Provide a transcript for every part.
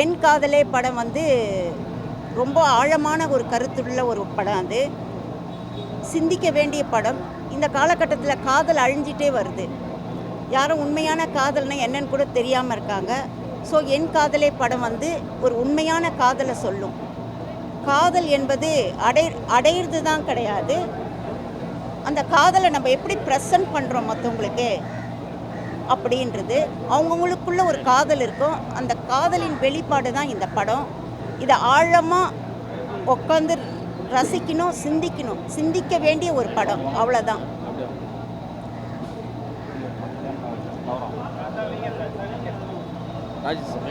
என் காதலே படம் வந்து ரொம்ப ஆழமான ஒரு கருத்துள்ள ஒரு படம் அது. சிந்திக்க வேண்டிய படம். இந்த காலகட்டத்தில் காதல் அழிஞ்சிட்டே வருது. யாரும் உண்மையான காதல்னா என்னன்னு கூட தெரியாமல் இருக்காங்க. ஸோ என் காதலே படம் வந்து ஒரு உண்மையான காதலை சொல்லும். காதல் என்பது அடை அடையிறது தான் கிடையாது. அந்த காதலை நம்ம எப்படி ப்ரெசன்ட் பண்ணுறோம் மற்றவங்களுக்கு அப்படின்றது அவங்கவுங்களுக்குள்ள ஒரு காதல் இருக்கும். அந்த காதலின் வெளிப்பாடு தான் இந்த படம். இதை ஆழமாக உட்காந்து ரசிக்கணும் சிந்திக்கணும். சிந்திக்க வேண்டிய ஒரு படம். அவ்வளோதான்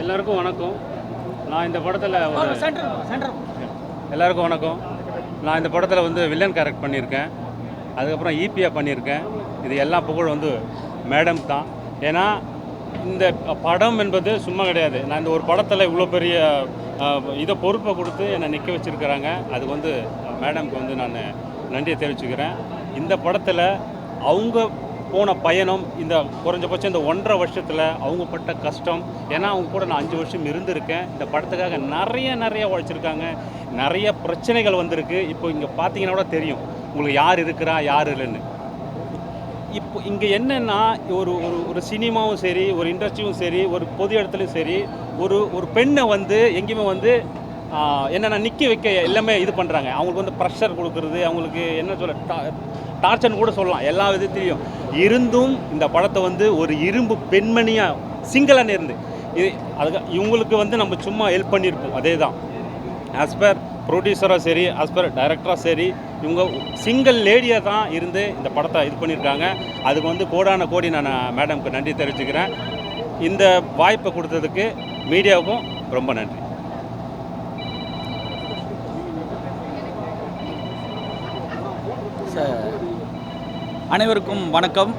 எல்லாருக்கும் வணக்கம். நான் இந்த படத்தில் ஒரு எல்லாருக்கும் வணக்கம். நான் இந்த படத்தில் வந்து வில்லன் கேரக்ட் பண்ணியிருக்கேன். அதுக்கப்புறம் ஈபியா பண்ணியிருக்கேன். இது எல்லா புகழ் வந்து மேடம் தான். ஏன்னா இந்த படம் என்பது சும்மா கிடையாது. நான் இந்த ஒரு படத்தில் இவ்வளோ பெரிய இதை பொறுப்பை கொடுத்து என்னை நிற்க வச்சுருக்கிறாங்க. அதுக்கு வந்து மேடம்க்கு வந்து நான் நன்றியை தெரிவிச்சுக்கிறேன். இந்த படத்தில் அவங்க போன பயணம் இந்த குறைஞ்சபட்சம் இந்த ஒன்றரை வருஷத்தில் அவங்க பட்ட கஷ்டம். ஏன்னா அவங்க கூட நான் அஞ்சு வருஷம் இருந்திருக்கேன். இந்த படத்துக்காக நிறைய நிறைய உழைச்சிருக்காங்க. நிறைய பிரச்சனைகள் வந்திருக்கு. இப்போ இங்கே பார்த்தீங்கன்னா கூட தெரியும். உங்களுக்கு யார் இருக்கிறா யார் இல்லைன்னு. இப்போ இங்கே என்னென்னா ஒரு ஒரு ஒரு சினிமாவும் சரி ஒரு இண்டஸ்ட்ரியும் சரி ஒரு பொது இடத்துலையும் சரி ஒரு ஒரு பெண்ணை வந்து எங்கேயுமே வந்து என்னென்னா நிற்க வைக்க எல்லாமே இது பண்ணுறாங்க அவங்களுக்கு வந்து ப்ரெஷர் கொடுக்குறது அவங்களுக்கு என்ன சொல்ல டார்ச்சர்னு கூட சொல்லலாம். எல்லா விதத்துலேயும் இருந்தும் இந்த படத்தை வந்து ஒரு இரும்பு பெண்மணியாக சிங்களன் இருந்து இது அதுக்கு இவங்களுக்கு வந்து நம்ம சும்மா ஹெல்ப் பண்ணியிருப்போம். அதே தான் ஆஸ் பர் ப்ரொடியூசராக சரி ஆஸ் பர் டைரக்டராக சரி இவங்க சிங்கிள் லேடியாக தான் இருந்து இந்த படத்தை இது பண்ணியிருக்காங்க. அதுக்கு வந்து கோடான கோடி நான் மேடம்க்கு நன்றி தெரிவிச்சுக்கிறேன். இந்த வாய்ப்பை கொடுத்ததுக்கு மீடியாவுக்கும் ரொம்ப நன்றி. ச- அனைவருக்கும் வணக்கம்.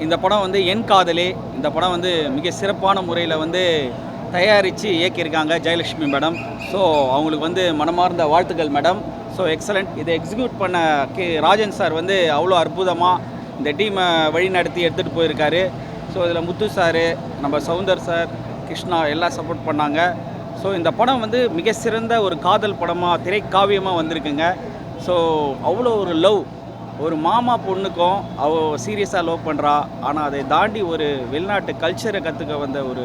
இந்த படம் வந்து என் காதலே. இந்த படம் வந்து மிக சிறப்பான முறையில் வந்து தயாரித்து இயக்கியிருக்காங்க ஜெயலட்சுமி மேடம். ஸோ அவங்களுக்கு வந்து மனமார்ந்த வாழ்த்துக்கள் மேடம். ஸோ எக்ஸலண்ட் இதை எக்ஸிக்யூட் பண்ண கே ராஜன் சார் வந்து அவ்வளோ அற்புதமாக இந்த டீமை வழிநடத்தி எடுத்துகிட்டு போயிருக்காரு. ஸோ இதில் முத்து சார் நம்ம சவுந்தர் சார் கிருஷ்ணா எல்லாம் சப்போர்ட் பண்ணாங்க. ஸோ இந்த படம் வந்து மிக சிறந்த ஒரு காதல் படமாக திரைக்காவியமாக வந்திருக்குங்க. ஸோ அவ்வளோ ஒரு லவ் ஒரு மாமா பொண்ணுக்கும் அவ சீரியஸாக லவ் பண்ணுறா ஆனால் அதை தாண்டி ஒரு வெளிநாட்டு கல்ச்சரை கற்றுக்க வந்த ஒரு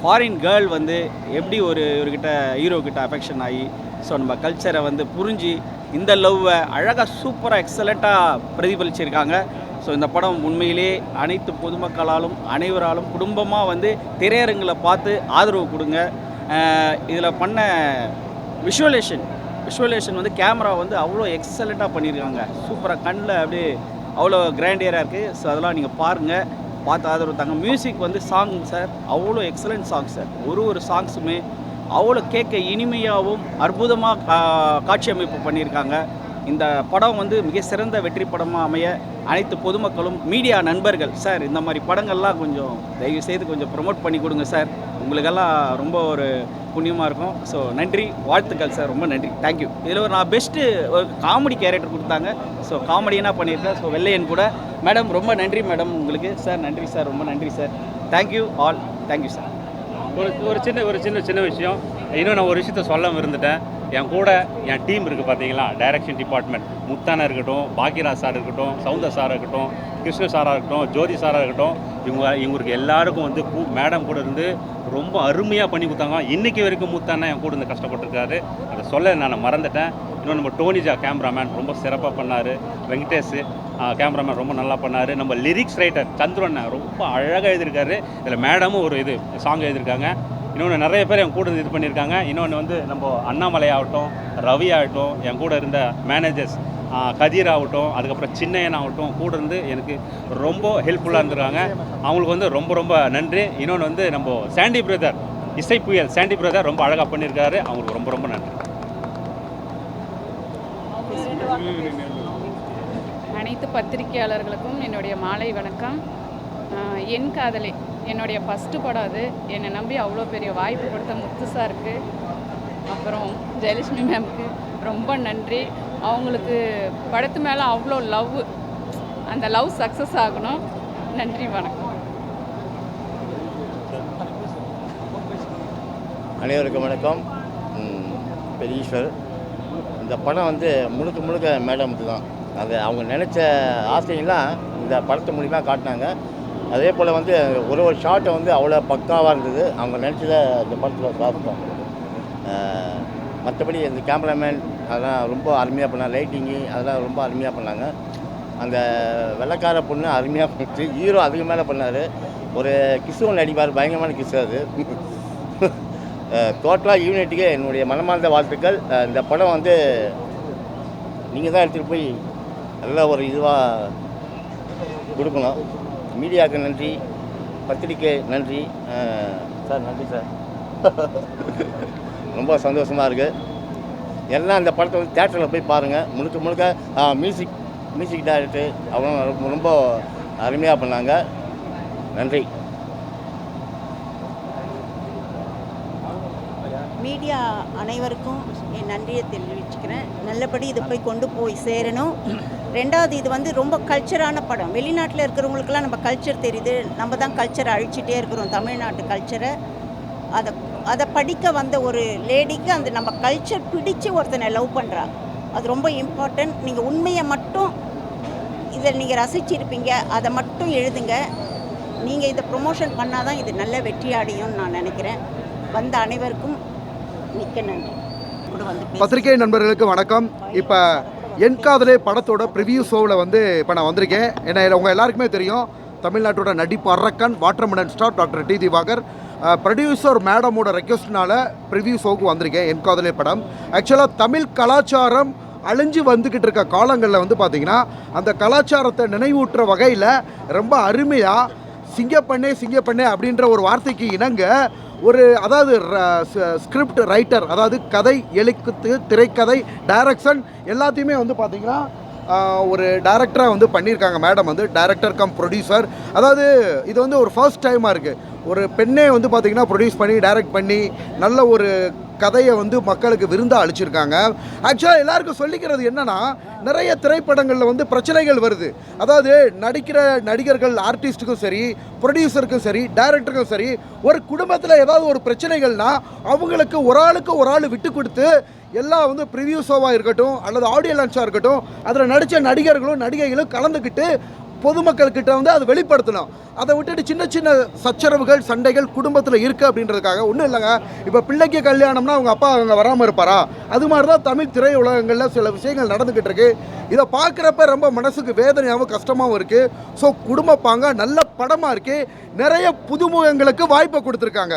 ஃபாரின் கேர்ள் வந்து எப்படி ஒரு இவர்கிட்ட ஹீரோக்கிட்ட அஃபெக்ஷன் ஆகி ஸோ நம்ம கல்ச்சரை வந்து புரிஞ்சு இந்த லவ்வை அழகாக சூப்பராக எக்ஸலண்ட்டாக பிரதிபலிச்சிருக்காங்க. ஸோ இந்த படம் உண்மையிலே அனைத்து பொதுமக்களாலும் அனைவராலும் குடும்பமாக வந்து திரையரங்கில் பார்த்து ஆதரவு கொடுங்க. இதில் பண்ண விஷுவலேஷன் விஷுவலேஷன் வந்து கேமரா வந்து அவ்வளோ எக்ஸலண்ட்டாக பண்ணியிருக்காங்க சூப்பராக கண்ணில் அப்படியே அவ்வளோ கிராண்டியராக இருக்குது ஸோ அதெல்லாம் நீங்கள் பாருங்கள் பார்த்து ஆதரவு தாங்க மியூசிக் வந்து சாங் சார் அவ்வளோ எக்ஸலண்ட் சாங் சார் ஒரு ஒரு சாங்ஸுமே அவ்வளோ கேட்க இனிமையாகவும் அற்புதமாக கா காட்சி அமைப்பு பண்ணியிருக்காங்க. இந்த படம் வந்து மிக சிறந்த வெற்றி படமாக அமைய அனைத்து பொதுமக்களும் மீடியா நண்பர்கள் சார் இந்த மாதிரி படங்கள்லாம் கொஞ்சம் தயவு செய்து கொஞ்சம் ப்ரொமோட் பண்ணி கொடுங்க சார். உங்களுக்கெல்லாம் ரொம்ப ஒரு புண்ணியமாக இருக்கும். ஸோ நன்றி. வாழ்த்துக்கள் சார். ரொம்ப நன்றி. தேங்க்யூ இதில் ஒரு நான் பெஸ்ட்டு ஒரு காமெடி கேரக்டர் கொடுத்தாங்க. ஸோ காமெடியனாக பண்ணியிருக்கேன். ஸோ வெள்ளையன் கூட. மேடம் ரொம்ப நன்றி மேடம் உங்களுக்கு. சார் நன்றி சார் ரொம்ப நன்றி sir thank you all thank you sir ஒரு ஒரு சின்ன ஒரு சின்ன சின்ன விஷயம். இன்னும் நான் ஒரு விஷயத்த சொல்ல இருந்துட்டேன் என் கூட என் டீம் இருக்குது பார்த்தீங்களா? டைரக்ஷன் டிபார்ட்மெண்ட் முத்தானா இருக்கட்டும் பாக்கியராஜ் சார் இருக்கட்டும் சவுந்தர் சாராக இருக்கட்டும் கிருஷ்ண சாராக இருக்கட்டும் ஜோதி சாராக இருக்கட்டும் இவங்க இவங்களுக்கு எல்லாருக்கும் வந்து கூ மேடம் கூட இருந்து ரொம்ப அருமையாக பண்ணி கொடுத்தாங்க. இன்றைக்கி வரைக்கும் முத்தானா என் கூட இருந்து கஷ்டப்பட்டிருக்காரு. அதை சொல்ல நான் மறந்துட்டேன். இன்னும் நம்ம டோனிஜா கேமராமேன் ரொம்ப சிறப்பாக பண்ணார். வெங்கடேஷ் கேமராமேன் ரொம்ப நல்லா பண்ணார். நம்ம லிரிக்ஸ் ரைட்டர் சந்திரன் ரொம்ப அழகாக எழுதியிருக்காரு. இதில் மேடமும் ஒரு இது சாங் எழுதியிருக்காங்க. இன்னொன்று நிறைய பேர் என் கூட இது பண்ணியிருக்காங்க. இன்னொன்று வந்து நம்ம அண்ணாமலை ஆகட்டும் ரவி ஆகட்டும் என் கூட இருந்த மேனேஜர்ஸ் கதிர் ஆகட்டும் அதுக்கப்புறம் சின்னையன் ஆகட்டும் கூட இருந்து எனக்கு ரொம்ப ஹெல்ப்ஃபுல்லாக இருந்திருக்காங்க. அவங்களுக்கு வந்து ரொம்ப ரொம்ப நன்றி. இன்னொன்று வந்து நம்ம சாண்டி பிரதர் இசை புயல் சாண்டி பிரதர் ரொம்ப அழகாக பண்ணியிருக்காரு. அவங்களுக்கு ரொம்ப ரொம்ப நன்றி. அனைத்து பத்திரிகையாளர்களுக்கும் என்னுடைய மாலை வணக்கம். என் காதலி. என்னுடைய ஃபஸ்ட்டு படம் அது. என்னை நம்பி அவ்வளோ பெரிய வாய்ப்பு கொடுத்த முத்து சாருக்கு அப்புறம் ஜெயலட்சுமி மேம்க்கு ரொம்ப நன்றி. அவங்களுக்கு படத்து மேலே அவ்வளோ லவ் அந்த லவ் சக்ஸஸ் ஆகணும். நன்றி வணக்கம். அனைவருக்கும் வணக்கம். ம், பெரியீஸ்வர். இந்த படம் வந்து முழுக்க முழுக்க மேடம்க்கு தான் அது அவங்க நினச்ச ஆசையெல்லாம் இந்த படத்து மூலிமா காட்டினாங்க. அதே போல் வந்து ஒரு ஒரு ஷாட்டை வந்து அவ்வளோ பக்காவாக இருந்தது. அவங்க நினச்சத இந்த படத்தில் பார்த்தோம் மற்றபடி இந்த கேமராமேன் அதெல்லாம் ரொம்ப அருமையாக பண்ணாங்க. லைட்டிங்கு அதெல்லாம் ரொம்ப அருமையாக பண்ணாங்க. அந்த வெள்ளைக்கார பொண்ணு அருமையாக பண்ணிச்சு ஹீரோ அதுக்கு மேலே பண்ணார். ஒரு கிஸ்ஸு ஒன்று அடிப்பார். பயங்கரமான கிசு அது. டோட்டலாக யூனிட்டுக்கு என்னுடைய மனமார்ந்த வாழ்த்துக்கள். இந்த படம் வந்து நீங்கள் தான் எடுத்துகிட்டு போய் நல்ல ஒரு இதுவாக கொடுக்கணும். மீடியாவுக்கு நன்றி பத்திரிக்கை நன்றி. சார் நன்றி சார். ரொம்ப சந்தோஷமாக இருக்குது எல்லாம் இந்த படத்தை வந்து தேட்டரில் போய் பாருங்கள் முழுக்க முழுக்க மியூசிக் மியூசிக் டைரக்டர் அவங்க ரொம்ப- ரொம்ப அருமையாக பண்ணாங்க. நன்றி. மீடியா அனைவருக்கும் என் நன்றியை தெரிவிச்சுக்கிறேன். நல்லபடி இதை போய் கொண்டு போய் சேரணும். ரெண்டாவது இது வந்து ரொம்ப கல்ச்சரான படம். வெளிநாட்டில் இருக்கிறவங்களுக்கெல்லாம் நம்ம கல்ச்சர் தெரியுது. நம்ம தான் கல்ச்சரை அழிச்சிட்டே இருக்கிறோம். தமிழ்நாட்டு கல்ச்சரை அதை அதை படிக்க வந்த ஒரு லேடிக்கு அந்த நம்ம கல்ச்சர் பிடிச்சு ஒருத்தனை லவ் பண்ணுறா அது ரொம்ப இம்பார்ட்டன்ட் நீங்கள் உண்மையை மட்டும் இதை நீங்கள் ரசிச்சிருப்பீங்க. அதை மட்டும் எழுதுங்க. நீங்கள் இதை ப்ரொமோஷன் பண்ணால் தான் இது நல்ல வெற்றி அடையும்னு நான் நினைக்கிறேன். வந்த அனைவருக்கும் மிக்க நன்றி. பத்திரிகை நண்பர்களுக்கு வணக்கம். இப்போ என் காதலே படத்தோட ப்ரிவியூ ஷோவில் வந்து இப்போ நான் வந்திருக்கேன். ஏன்னா உங்கள் எல்லாருக்குமே தெரியும். தமிழ்நாட்டோட நடிப்பு அரக்கன் watermelon star doctor D Diwakar. Producer மேடமோட ரெக்வஸ்ட்னால ப்ரிவியூ ஷோவுக்கு வந்திருக்கேன். என் காதலே படம். ஆக்சுவலாக தமிழ் கலாச்சாரம் அழிஞ்சு வந்துக்கிட்டு இருக்க காலங்களில் வந்து பார்த்திங்கன்னா அந்த கலாச்சாரத்தை நினைவூட்டுற வகையில் ரொம்ப அருமையாக சிங்கப்பண்ணே சிங்கப்பண்ணே அப்படின்ற ஒரு வார்த்தைக்கு இணங்க ஒரு அதாவது ஸ்கிரிப்ட் ரைட்டர் அதாவது கதை எழுத்து திரைக்கதை டைரக்ஷன் எல்லாத்தையுமே வந்து பார்த்தீங்கன்னா ஒரு டைரக்டராக வந்து பண்ணியிருக்காங்க. மேடம் வந்து டைரக்டர் கம் ப்ரொடியூசர் அதாவது இது வந்து ஒரு ஃபர்ஸ்ட் டைமாக இருக்குது ஒரு பெண்ணே வந்து பார்த்திங்கன்னா ப்ரொடியூஸ் பண்ணி டைரக்ட் பண்ணி நல்ல ஒரு கதையை வந்து மக்களுக்கு விருந்தாக அளிச்சிருக்காங்க. ஆக்சுவலாக எல்லாருக்கும் சொல்லிக்கிறது என்னன்னா நிறைய திரைப்படங்களில் வந்து பிரச்சனைகள் வருது. அதாவது நடிக்கிற நடிகர்கள் ஆர்டிஸ்ட்டுக்கும் சரி ப்ரொடியூசருக்கும் சரி டைரக்டருக்கும் சரி ஒரு குடும்பத்தில் ஏதாவது ஒரு பிரச்சனைகள்னா அவங்களுக்கு ஒரு ஆளுக்கு ஒரு ஆள் விட்டு கொடுத்து எல்லாம் வந்து ப்ரிவியூ ஷோவாக இருக்கட்டும் அல்லது ஆடியோ லான்ச்சாக இருக்கட்டும் அதில் நடித்த நடிகர்களும் நடிகைகளும் கலந்துக்கிட்டு பொதுமக்கள்கிட்ட வந்து அதை வெளிப்படுத்தணும். அதை விட்டுட்டு சின்ன சின்ன சச்சரவுகள் சண்டைகள் குடும்பத்தில் இருக்குது அப்படின்றதுக்காக. ஒன்றும் இல்லைங்க. இப்போ பிள்ளைக்கு கல்யாணம்னா அவங்க அப்பா அவங்க வராமல் இருப்பாரா? அது மாதிரி தான் தமிழ் திரையுலகங்களில் சில விஷயங்கள் நடந்துக்கிட்டு இருக்கு. இதை பார்க்குறப்ப ரொம்ப மனசுக்கு வேதனையாகவும் கஷ்டமாகவும் இருக்குது ஸோ குடும்ப பாங்க நல்ல படமாக இருக்குது நிறைய புதுமுகங்களுக்கு வாய்ப்பை கொடுத்துருக்காங்க.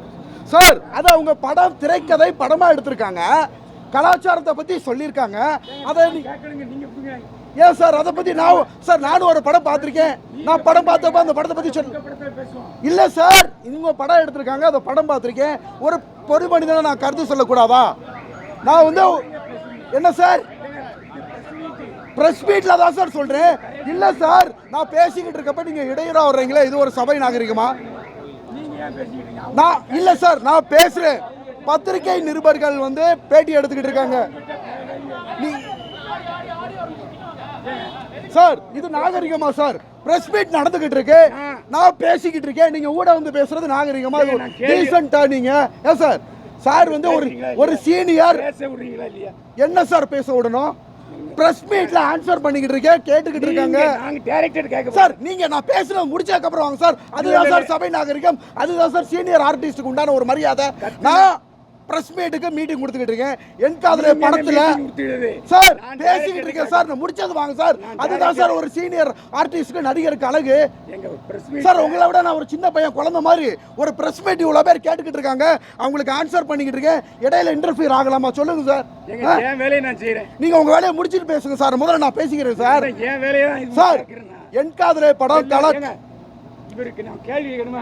சார் அது அவங்க படம் திரைக்கதை படமாக எடுத்திருக்காங்க. கலாச்சாரத்தை பற்றி சொல்லியிருக்காங்க. அதை ஏன் சார் அதை பற்றி நான் சார் நானும் ஒரு படம் பார்த்துருக்கேன். நான் படம் பார்த்தப்ப அந்த படத்தை பற்றி சொல் இல்லை சார் இவங்க படம் எடுத்திருக்காங்க அந்த படம் பார்த்துருக்கேன். ஒரு பொது மனிதனை நான் கருத்து சொல்லக்கூடாதா? நான் வந்து என்ன சார்? பிரஸ் மீட்ல தான் சார் சொல்றேன். இல்ல சார் நான் பேசிக்கிட்டு இருக்கப்ப நீங்க இடையூறா வர்றீங்களே இது ஒரு சபை நாகரிகமா? நான் இல்ல சார் நான் பேசுறேன். பத்திரிகை நிருபர்கள் வந்து பேட்டி எடுத்துக்கிட்டு இருக்காங்க. சார் இது நாகரிகமா சார்? பிரஸ் மீட் நடந்துகிட்டு இருக்கு. நான் பேசிக்கிட்டு இருக்கேன். நீங்க ஊட வந்து பேசுறது நாகரிகமா டீசென்ட்டா நீங்க? ஏன் சார்? சார் வந்து ஒரு ஒரு சீனியர் என்ன சார் பேச விடணும்? பிரஸ் மீட்ல ஆன்சர் பண்ணிக்கிட்டு இருக்கேன் கேட்டுக்கிட்டு இருக்காங்க. நாங்க டைரக்டர் கேட்க சார் நீங்க நான் பேசுறது முடிச்சதுக்கு அப்புறம் வாங்க சார் அதுதான் சார் சபை நாகரிகம் அதுதான் சார் சீனியர் ஆர்டிஸ்டுக்கு உண்டான ஒரு மரியாதை. நான் பிரஸ் மீட்டுக்கு மீட்டிங் கொடுத்துக்கிட்டு இருக்கேன். என் காதல படத்துல சார் பேசிக்கிட்டு இருக்கேன் சார் நான் முடிச்சது வாங்க சார். அதுதான் சார் ஒரு சீனியர் ஆர்டிஸ்ட்க்கு நடிகருக்கு அழகு. எங்க பிரஸ் சார் உங்களை விட நான் ஒரு சின்ன பையன் குழந்தை மாதிரி. ஒரு பிரஸ் மீட் இவ்வளோ பேர் கேட்டுக்கிட்டு இருக்காங்க. அவங்களுக்கு ஆன்சர் பண்ணிக்கிட்டு இருக்கேன். இடையில இன்டர்ஃபியர் ஆகலாமா? சொல்லுங்க சார்? என் வேலையை நான் செய்யறேன் நீங்க உங்க வேலையை முடிச்சிட்டு பேசுங்க சார். முதல்ல நான் பேசிக்கிறேன் சார். என் வேலையை சார். என் காதலே படம் கலா ஏங்க, இவருக்கு நான் கேள்வி கேட்கணுமா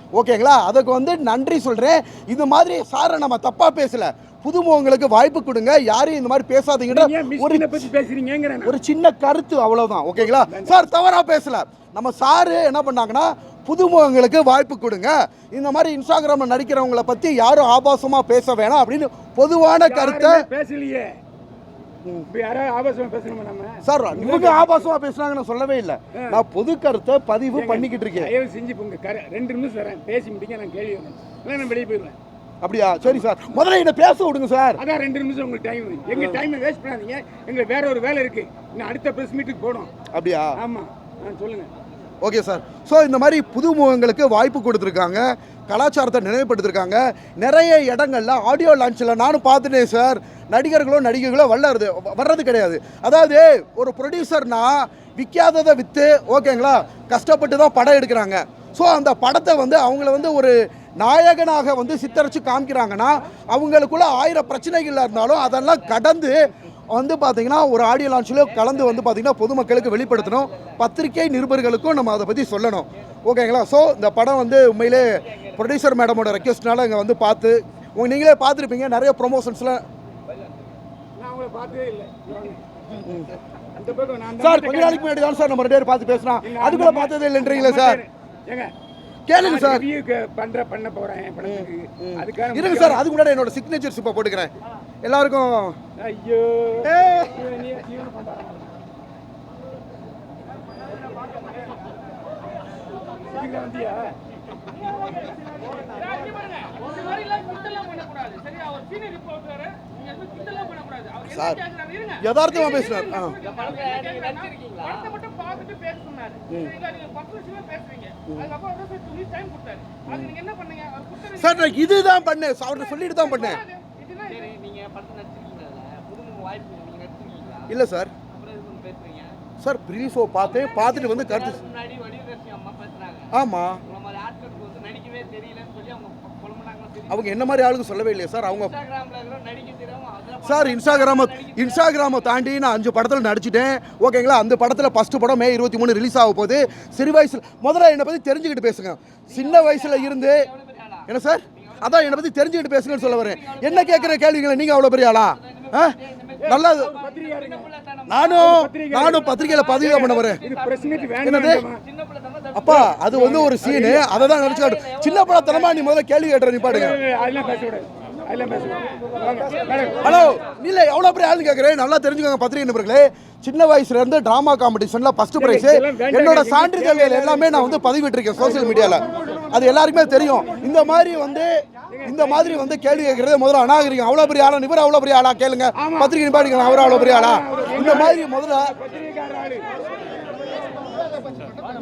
ஓகேங்களா? அதுக்கு வந்து நன்றி சொல்றேன். இந்த மாதிரி சாரை நம்ம தப்பா பேசல. புதுமுகங்களுக்கு வாய்ப்பு கொடுங்க. யாரையும் இந்த மாதிரி பேசாதீங்கன்ற ஒரு பேசுறீங்கிற ஒரு சின்ன கருத்து அவ்வளவுதான். ஓகேங்களா? சார் தவறா பேசல. நம்ம சாரு என்ன பண்ணாங்கன்னா புதுமுகங்களுக்கு வாய்ப்பு கொடுங்க. இந்த மாதிரி இன்ஸ்டாகிராம்ல நடிக்கிறவங்கள பத்தி யாரும் ஆபாசமா பேச வேணாம் அப்படின்னு பொதுவான கருத்தை பேசலையே இப்ப யாராவது ஆபாசமா பேசணுமா நம்ம சார் இவங்க ஆபாசமா பேசுனாங்க நான் சொல்லவே இல்லை. நான் பொது கருத்தை பதிவு பண்ணிக்கிட்டு இருக்கேன். செஞ்சு உங்க ரெண்டு நிமிஷம் தரேன் பேசி முடிங்க நான் கேள்வி நான் வெளியே போயிடுவேன். அப்படியா? சரி சார். முதல்ல என்ன பேச விடுங்க சார். அதான் ரெண்டு நிமிஷம் உங்களுக்கு டைம் எங்க டைமை வேஸ்ட் பண்ணாதீங்க. எங்களுக்கு வேற ஒரு வேலை இருக்கு. இன்னும் அடுத்த பிரஸ் மீட்டுக்கு போகணும். அப்படியா? ஆமா. சொல்லுங்க. Okay sir. ஸோ இந்த மாதிரி புதுமுகங்களுக்கு வாய்ப்பு கொடுத்துருக்காங்க. கலாச்சாரத்தை நினைவுபடுத்திருக்காங்க. நிறைய இடங்களில் ஆடியோ லான்ச்சில் நானும் பார்த்துட்டேன் சார். நடிகர்களோ நடிகைகளோ வல்லறது வர்றது கிடையாது. அதாவது ஒரு ப்ரொடியூசர்னா விற்காததை விற்று ஓகேங்களா கஷ்டப்பட்டு தான் படம் எடுக்கிறாங்க. ஸோ அந்த படத்தை வந்து அவங்கள வந்து ஒரு நாயகனாக வந்து சித்தரித்து காமிக்கிறாங்கன்னா அவங்களுக்குள்ள ஆயிரம் பிரச்சனைகள் இருந்தாலும் அதெல்லாம் கடந்து வந்து பார்த்தீங்கன்னா ஒரு ஆடியோ லான்ச்சில் கலந்து வந்து பார்த்தீங்கன்னா பொதுமக்களுக்கு வெளிப்படுத்தணும். பத்திரிகை நிருபர்களுக்கும் நம்ம அதை பற்றி சொல்லணும். ஓகேங்களா ஸோ இந்த படம் வந்து உண்மையிலே ப்ரொடியூசர் மேடமோட ரெக்வஸ்ட்னால இங்கே வந்து பார்த்து உங்க நீங்களே பார்த்துருப்பீங்க. நிறைய ப்ரொமோஷன்ஸ்லாம் சார் கொஞ்ச நாளைக்கு முன்னாடி தான் சார் நம்ம ரெண்டு பேரும் பார்த்து பேசுகிறோம் அதுக்குள்ள பார்த்ததே இல்லைன்றீங்களே சார் கேளுங்க சார். பண்ற பண்ண போறேன் அதுக்கான இருங்க சார் அதுக்கு முன்னாடி என்னோட சிக்னேச்சர்ஸ் இப்போ போட்டுக்கிறேன். எல்லாருக்கும். ஐயோ. சார் யதார்த்தமா பேசுறாரு. ஆ சார் நான் இதுதான் பண்ணேன். அவர்கிட்ட சொல்லிட்டு தான் பண்ணேன். இல்லை சார். சார் ப்ரீ ஷோ பார்த்தேன். பார்த்துட்டு வந்து கருத்து ஆமாம் அவங்க என்ன மாதிரி ஆளுங்க சொல்லவே இல்லையா சார். அவங்க சார் இன்ஸ்டாகிராம இன்ஸ்டாகிராமை தாண்டி நான் அஞ்சு படத்தில் நடிச்சிட்டேன். ஓகேங்களா? அந்த படத்தில் ஃபஸ்ட்டு படம் மே இருபத்தி மூணு ரிலீஸ் ஆக போகுது. சிறு வயசில் முதல்ல என்னை பற்றி தெரிஞ்சுக்கிட்டு பேசுங்க. சின்ன வயசில் இருந்து என்ன சார்? அதான் என்னை பற்றி தெரிஞ்சுக்கிட்டு பேசுங்கன்னு சொல்ல வரேன். என்ன கேட்குற கேள்விங்களை நீங்கள் அவ்வளோ பெரிய ஆளா? ஆ? நல்லா நானும் நானும் பத்திரிகையில் பதிவு பண்ண வரேன். என்னது? அப்பா அது வந்து ஒரு சீனு அதை தான் நினச்சி சின்ன படத்தனமா நீ முதல்ல கேள்வி கேட்டுற நீ பாடுங்க. ஹலோ இல்ல எவ்வளவு பெரிய ஆளுன்னு கேக்குறேன் நல்லா தெரிஞ்சுக்கோங்க பத்திரிகை நண்பர்களே. சின்ன வயசுல இருந்து டிராமா காம்படிஷன்ல ஃபர்ஸ்ட் பிரைஸ் என்னோட. சான்றிதழ்கள் எல்லாமே நான் வந்து பதிவிட்டிருக்கேன் சோஷியல் மீடியால அது எல்லாருக்குமே தெரியும். இந்த மாதிரி வந்து இந்த மாதிரி வந்து கேள்வி கேட்கறது முதல்ல அநாகரிகம். அவ்வளவு பெரிய ஆளா? இவர் அவ்வளவு பெரிய ஆளா? கேளுங்க. பத்திரிகை நிப்பாடிக்கலாம் அவர் அவ்வளவு பெரிய ஆளா? இந்த மாதிரி முதல்ல பத்திரிகைக்கார ஆளு நீங்க ரெண்டு பேரும் சண்டை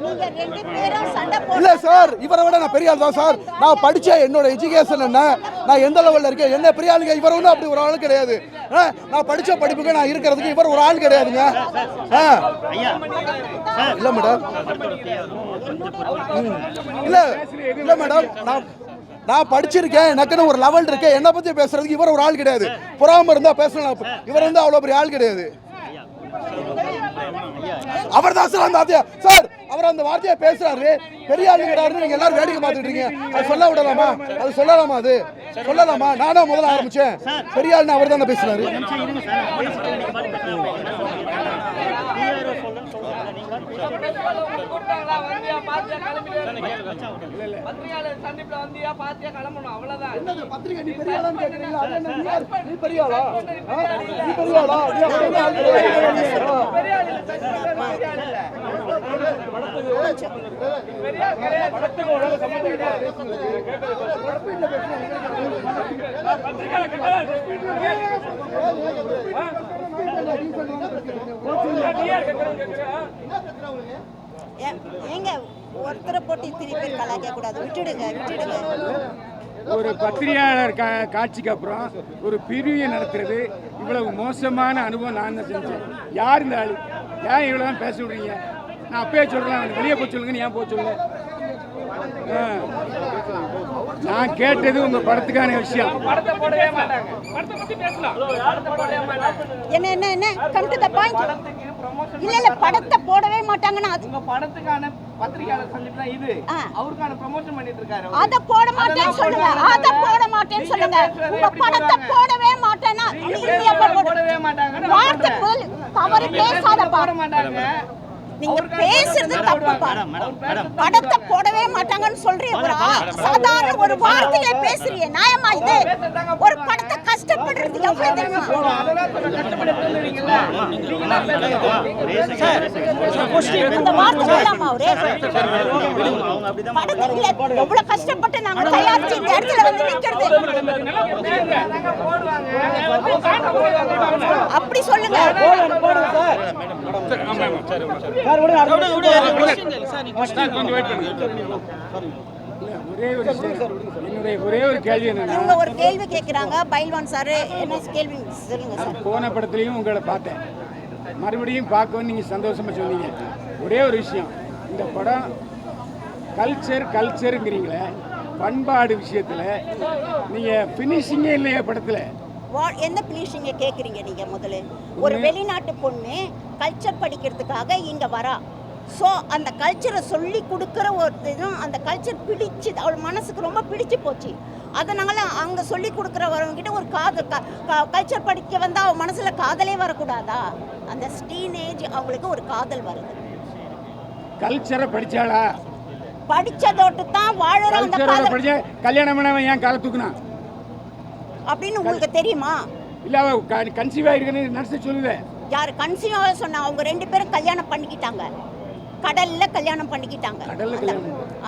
இல்ல சார் இவரை விட நான் பெரிய ஆள் தான் சார். நான் படிச்ச என்னோட எஜுகேஷன் என்ன? நான் எந்த லெவல்ல இருக்கேன்? என்ன பெரிய ஆளுங்க இவர் ஒன்றும் அப்படி ஒரு ஆள் கிடையாது. ஆ, நான் படிச்ச படிப்புக்கு நான் இருக்கிறதுக்கு இவர் ஒரு ஆள் கிடையாதுங்க. ஆ. இல்ல மேடம். இல்ல இல்ல மேடம் நான் நான் படிச்சிருக்கேன் எனக்குன்னு ஒரு லெவல் இருக்கு. என்னை பத்தி பேசுறதுக்கு இவர் ஒரு ஆள் கிடையாது. புறாம இருந்தா பேசலாம். இவர் வந்து அவ்வளவு பெரிய ஆள் கிடையாது. அவர் தான் சார் அந்த வார்த்தையா சார் அவர் அந்த வார்த்தையை பேசுறாரு. பெரிய ஆளுங்கிறாருன்னு நீங்க எல்லாரும் வேடிக்கை பார்த்துட்டு இருக்கீங்க. அது சொல்ல விடலாமா? அது சொல்லலாமா அது? சொல்லலாமா? நானும் முதல்ல ஆரம்பிச்சேன். பெரிய ஆளுன்னு அவர் தானே பேசுறாரு. என்னது பத்திரிகை நீ பெரிய ஆளான்னு கேக்குறீங்களா அது என்ன நீ நீ பெரிய ஆளா பெரிய ஆளா கிடையாது. ஏங்க ஒருத்தரை போட்டு இத்தனை பேர் கலாய்க்க கூடாது. விட்டுடுங்க விட்டுடுங்க. ஒரு பத்திரிகையாளர் கா காட்சிக்கு அப்புறம் ஒரு பிரிவை நடத்துறது. இவ்வளவு மோசமான அனுபவம் நான் தான் செஞ்சேன். யார் இந்த ஆளு? ஏன் இவ்வளோ தான் பேச விடுறீங்க? நான் அப்பயே சொல்கிறேன் வெளியே போய் சொல்லுங்கன்னு ஏன் போக சொல்லுங்க. நான் கேட்டது உங்கள் படத்துக்கான விஷயம். என்ன என்ன என்ன? கம் டு த பாயிண்ட் இல்ல இல்ல படத்தை போடவே மாட்டாங்கன்னா உங்க படத்துக்கான பத்திரிகையாளர் சந்திப்பு தான் இது. அவருக்கான ப்ரமோஷன் பண்ணிட்டு இருக்காரு. அத போட மாட்டேன்னு சொல்லுங்க. அத போட மாட்டேன்னு சொல்லுங்க. உங்க படத்தை போடவே மாட்டேன்னா போடவே மாட்டாங்க வார்த்தை தவறு பேசாதப்பா போட மாட்டாங்க. நீங்க பேசுறது தப்புப்பா படத்தை போடவே மாட்டாங்கன்னு சொல்றீங்க சாதாரண ஒரு வார்த்தையில பேசுறீங்க. நியாயமா இது? ஒரு படத்தை கஷ்டப்படுறது எவ்வளவு தெரியுமா கஷ்டப்பட்டு எழுதுவீங்கல்ல நீங்களாம் பேசுங்க அந்த வார்த்தை சொல்லாமா அவரு படத்தை இல்ல எவ்வளவு கஷ்டப்பட்டு நாங்க தயாரிச்சு இந்த இடத்துல வந்து நிக்கிறது அப்படி சொல்லுங்க விஷயம். என்னுடைய ஒரே ஒரு கேள்வி என்னன்னா ஒரு கேள்வி கேக்குறாங்க பைல்வான் சார் என்ன கேள்வி சொல்லுங்க சார். போன படத்துலையும் உங்களை பார்த்தேன். மறுபடியும் பார்க்கவும் நீங்கள் சந்தோஷமா சொன்னீங்க. ஒரே ஒரு விஷயம் இந்த படம் கல்ச்சர் கல்ச்சருங்கிறீங்களே பண்பாடு விஷயத்தில் நீங்கள் ஃபினிஷிங்கே இல்லையா படத்தில்? என்ன ப்ளீஷிங்க கேட்குறீங்க நீங்கள் முதல்ல? ஒரு வெளிநாட்டு பொண்ணு கல்ச்சர் படிக்கிறதுக்காக இங்கே வரா. ஸோ அந்த கல்ச்சரை சொல்லி கொடுக்குற ஒரு இதுவும் அந்த கல்ச்சர் பிடிச்சு அவள் மனசுக்கு ரொம்ப பிடிச்சு போச்சு. அதனால் அங்கே சொல்லி கொடுக்குறவங்ககிட்ட ஒரு காதல் கல்ச்சர் படிக்க வந்தால் அவன் மனசில் காதலே வரக்கூடாதா? அந்த ஸ்டீனேஜ் அவங்களுக்கு ஒரு காதல் வருது. கல்ச்சரை படித்தாளா படித்ததோட்டு தான் வாழற அந்த படிச்ச கல்யாணம் பண்ணவன் ஏன் காலை தூக்குனா? அப்படின்னு உங்களுக்கு தெரியுமா? இல்லை அவள் கன்சீவ் ஆகிருக்குன்னு நர்ஸை சொல்லுது. யார் கன்சியூமாக சொன்னா அவங்க ரெண்டு பேரும் கல்யாணம் பண்ணிக்கிட்டாங்க. கடல்ல கல்யாணம் பண்ணிக்கிட்டாங்க.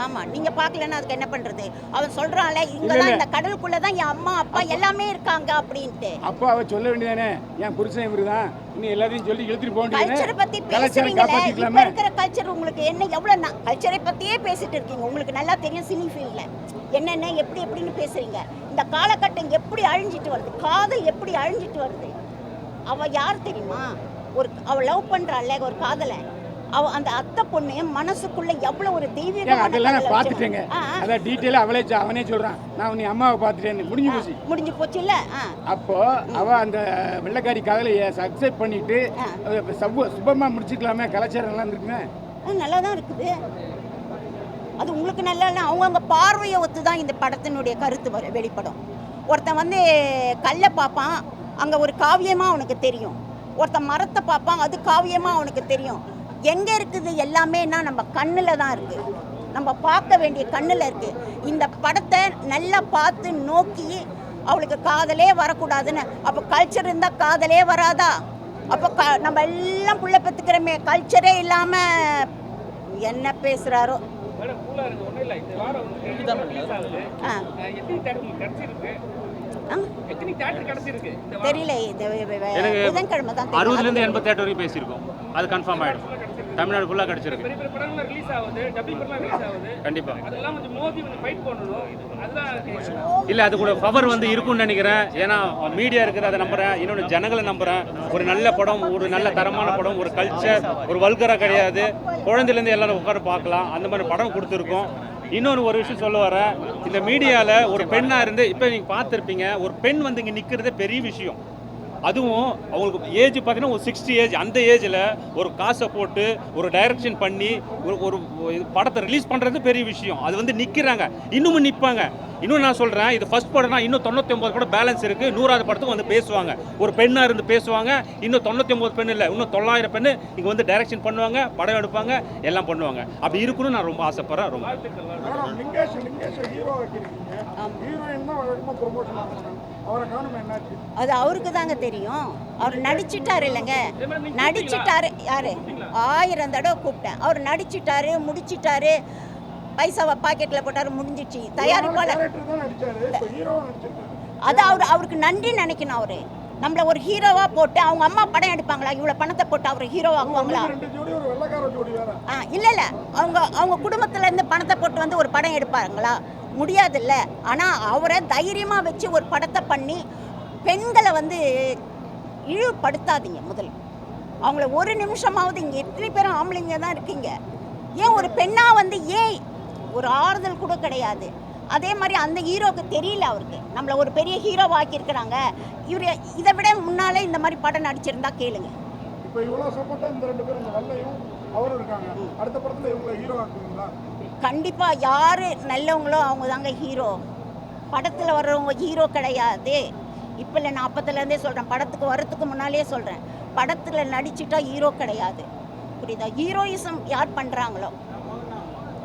ஆமா நீங்க பார்க்கலன்னா அதுக்கு என்ன பண்றது? அவன் சொல்றான்ல இங்கதான். இந்த கடலுக்குள்ள தான் என் அம்மா அப்பா எல்லாமே இருக்காங்க அப்படின்ட்டு. அப்போ அவ சொல்ல வேண்டியதானே? என் புருஷன் இவரு தான் இன்னும் எல்லாத்தையும் சொல்லி இழுத்துட்டு போக கல்ச்சரை பத்தி பேசுறீங்களே? இப்ப இருக்கிற கல்ச்சர் உங்களுக்கு என்ன எவ்வளவு கல்ச்சரை பத்தியே பேசிட்டு இருக்கீங்க. உங்களுக்கு நல்லா தெரியும் சினி ஃபீல்ட்ல என்னென்ன எப்படி எப்படின்னு பேசுறீங்க. இந்த காலகட்டம் எப்படி அழிஞ்சிட்டு வருது? காதல் எப்படி அழிஞ்சிட்டு வருது? அவ யார் தெரியுமா? ஒரு அவ லவ் பண்றாள்ல ஒரு காதலை. அவ அந்த அத்தை பொண்ணு மனசுக்குள்ள எவ்வளவு ஒரு தெய்வீகமான அதெல்லாம் நான் பார்த்துட்டேங்க. அதான் டீட்டெயிலாக அவளே அவனே சொல்றான். நான் உன்னை அம்மாவை பார்த்துட்டேன்னு. முடிஞ்சு போச்சு. முடிஞ்சு போச்சு இல்ல அப்போ அவ அந்த வெள்ளைக்காரி காதலை சக்செப்ட் பண்ணிட்டு சப்பு சுபமா முடிச்சுக்கலாமே கலாச்சாரம் எல்லாம் இருக்குமே? நல்லா தான் இருக்குது. அது உங்களுக்கு நல்லா இல்லை அவங்கவுங்க பார்வையை ஒத்து தான் இந்த படத்தினுடைய கருத்து வெளிப்படும். ஒருத்தன் வந்து கல்லை பார்ப்பான் அங்கே ஒரு காவியமாக அவனுக்கு தெரியும். ஒருத்தன் மரத்தை பார்ப்பான் அது காவியமாக அவனுக்கு தெரியும். எங்கே இருக்குது எல்லாமேனா நம்ம கண்ணில் தான் இருக்குது நம்ம பார்க்க வேண்டிய கண்ணில் இருக்குது இந்த படத்தை நல்லா பார்த்து நோக்கி அவளுக்கு காதலே வரக்கூடாதுன்னு. அப்போ கல்ச்சர் இருந்தால் காதலே வராதா? அப்போ க நம்ம எல்லாம் புள்ள பெற்றுக்கிறோமே கல்ச்சரே இல்லாமல் என்ன பேசுகிறாரோ ஆ. ஆ? தெரியல புதன்கிழமை தான் அறுபதுலேருந்து. எண்பத்தி எட்டு வரைக்கும் பேசியிருக்கோம். அது கன்ஃபார்ம் ஆகிடும் தமிழ்நாடு ஃபுல்லாக கிடச்சிருக்கு. கண்டிப்பாக இல்லை அது கூட பவர் வந்து இருக்கும்னு நினைக்கிறேன். ஏன்னா மீடியா இருக்குது அதை நம்புறேன். இன்னொன்று ஜனங்களை நம்புறேன். ஒரு நல்ல படம் ஒரு நல்ல தரமான படம் ஒரு கல்ச்சர் ஒரு வல்கரா கிடையாது. குழந்தையிலேருந்து எல்லாரும் உட்கார பார்க்கலாம். அந்த மாதிரி படம் கொடுத்துருக்கோம். இன்னொன்று ஒரு விஷயம் சொல்ல வரேன். இந்த மீடியாவில் ஒரு பெண்ணாக இருந்து இப்போ நீங்கள் பார்த்துருப்பீங்க ஒரு பெண் வந்து இங்கே நிற்கிறதே பெரிய விஷயம். அதுவும் அவங்களுக்கு ஏஜ் பார்த்தீங்கன்னா ஒரு சிக்ஸ்டி ஏஜ் அந்த ஏஜில் ஒரு காசை போட்டு ஒரு டைரக்ஷன் பண்ணி ஒரு ஒரு படத்தை ரிலீஸ் பண்ணுறது பெரிய விஷயம். அது வந்து நிற்கிறாங்க இன்னமும் நிற்பாங்க இன்னும் நான் சொல்கிறேன் இது ஃபர்ஸ்ட் படம்னா இன்னும் தொண்ணூற்றி ஒம்பது படம் பேலன்ஸ் இருக்குது நூறாவது படத்துக்கு வந்து பேசுவாங்க. ஒரு பெண்ணாக இருந்து பேசுவாங்க. இன்னும் தொண்ணூற்றி ஒம்பது பெண் இல்லை இன்னும் தொள்ளாயிரம் பெண்ணு இங்கே வந்து டைரக்ஷன் பண்ணுவாங்க படம் எடுப்பாங்க எல்லாம் பண்ணுவாங்க. அப்படி இருக்கணும்னு நான் ரொம்ப ஆசைப்பட்றேன் ரொம்ப. அது அவருக்கு தாங்க தெரியும். அவர் நடிச்சிட்டாரு இல்லைங்க. நடிச்சிட்டாரு. யாரு? ஆயிரம் தடவை கூப்பிட்டேன். அவர் நடிச்சிட்டாரு முடிச்சிட்டாரு. பைசாவை பாக்கெட்டில் போட்டாரு முடிஞ்சிச்சு தயாரிப்பாளர் அது அவர் அவருக்கு நன்றி நினைக்கணும் அவரு. நம்மள ஒரு ஹீரோவா போட்டு அவங்க அம்மா படம் எடுப்பாங்களா? இவ்வளோ பணத்தை போட்டு அவர் ஹீரோ ஆக்குவாங்களா? ஆ இல்ல இல்ல. அவங்க அவங்க குடும்பத்துல இருந்து பணத்தை போட்டு வந்து ஒரு படம் எடுப்பாங்களா? முடியாதுல்ல. ஆனால் அவரை தைரியமாக வச்சு ஒரு படத்தை பண்ணி பெண்களை வந்து இழிவுபடுத்தாதீங்க முதல்ல. அவங்கள ஒரு நிமிஷமாவது இங்கே எத்தனை பேரும் ஆம்பளைங்க தான் இருக்கீங்க? ஏன் ஒரு பெண்ணாக வந்து ஏன் ஒரு ஆறுதல் கூட கிடையாது? அதே மாதிரி அந்த ஹீரோக்கு தெரியல அவருக்கு. நம்மளை ஒரு பெரிய ஹீரோவாக ஆக்கியிருக்கிறாங்க. இவர் இதை விட முன்னாலே இந்த மாதிரி படம் நடிச்சிருந்தா கேளுங்க. இப்போ இவ்வளோ சப்போர்ட்டாக இந்த ரெண்டு பேரும் இந்த வெள்ளையும் அவரும் இருக்காங்க. அடுத்த படத்தில் இவங்களை ஹீரோ ஆக்குவீங்களா? கண்டிப்பாக யார் நல்லவங்களோ அவங்க தாங்க ஹீரோ படத்தில் வர்றவங்க ஹீரோ கிடையாது. இப்போ இல்லை நான் அப்பத்துலேருந்தே சொல்கிறேன் படத்துக்கு வரத்துக்கு முன்னாலே சொல்கிறேன் படத்தில் நடிச்சிட்டா ஹீரோ கிடையாது. புரியுதா? ஹீரோயிசம் யார் பண்ணுறாங்களோ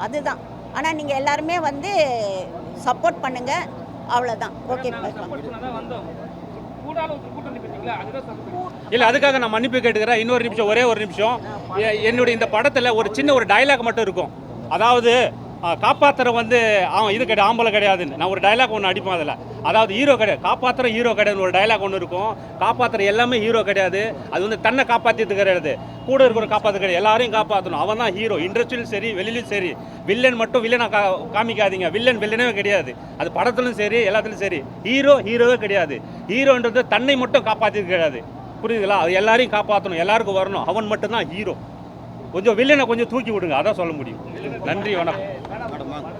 அதுதான். ஆனால் நீங்கள் எல்லாருமே வந்து சப்போர்ட் பண்ணுங்கள் அவ்வளோதான் ஓகே இல்லை அதுக்காக நான் மன்னிப்பு கேட்டுக்கிறேன். இன்னொரு நிமிஷம் ஒரே ஒரு நிமிஷம். என்னுடைய இந்த படத்தில் ஒரு சின்ன ஒரு டயலாக் மட்டும் இருக்கும். அதாவது ஆ, காப்பாத்துற வந்து அவன் இது கிடையாது ஆம்பளை கிடையாதுன்னு. நான் ஒரு டயலாக் ஒன்று அடிப்பேன் அதில். அதாவது ஹீரோ கிடையாது. காப்பாற்றுற ஹீரோ கிடையாதுன்னு ஒரு டயலாக் ஒன்று இருக்கும். காப்பாற்றுற எல்லாமே ஹீரோ கிடையாது. அது வந்து தன்னை காப்பாற்றிட்டு கிடையாது கூட இருக்கிற காப்பாற்ற கிடையாது. எல்லாரையும் காப்பாற்றணும் அவன் தான் ஹீரோ இண்டஸ்ட்ரியிலும் சரி வெளியிலும் சரி. வில்லன் மட்டும் வில்லனை கா காமிக்காதீங்க. வில்லன் வில்லனே கிடையாது. அது படத்துலையும் சரி எல்லாத்துலையும் சரி. ஹீரோ ஹீரோவே கிடையாது. ஹீரோன்றது தன்னை மட்டும் காப்பாற்றிட்டு கிடையாது புரியுதுங்களா? அது எல்லாரையும் காப்பாற்றணும் எல்லாருக்கும் வரணும். அவன் மட்டும்தான் ஹீரோ கொஞ்சம் வில்லனை கொஞ்சம் தூக்கி விடுங்க அதான் சொல்ல முடியும். நன்றி வணக்கம்.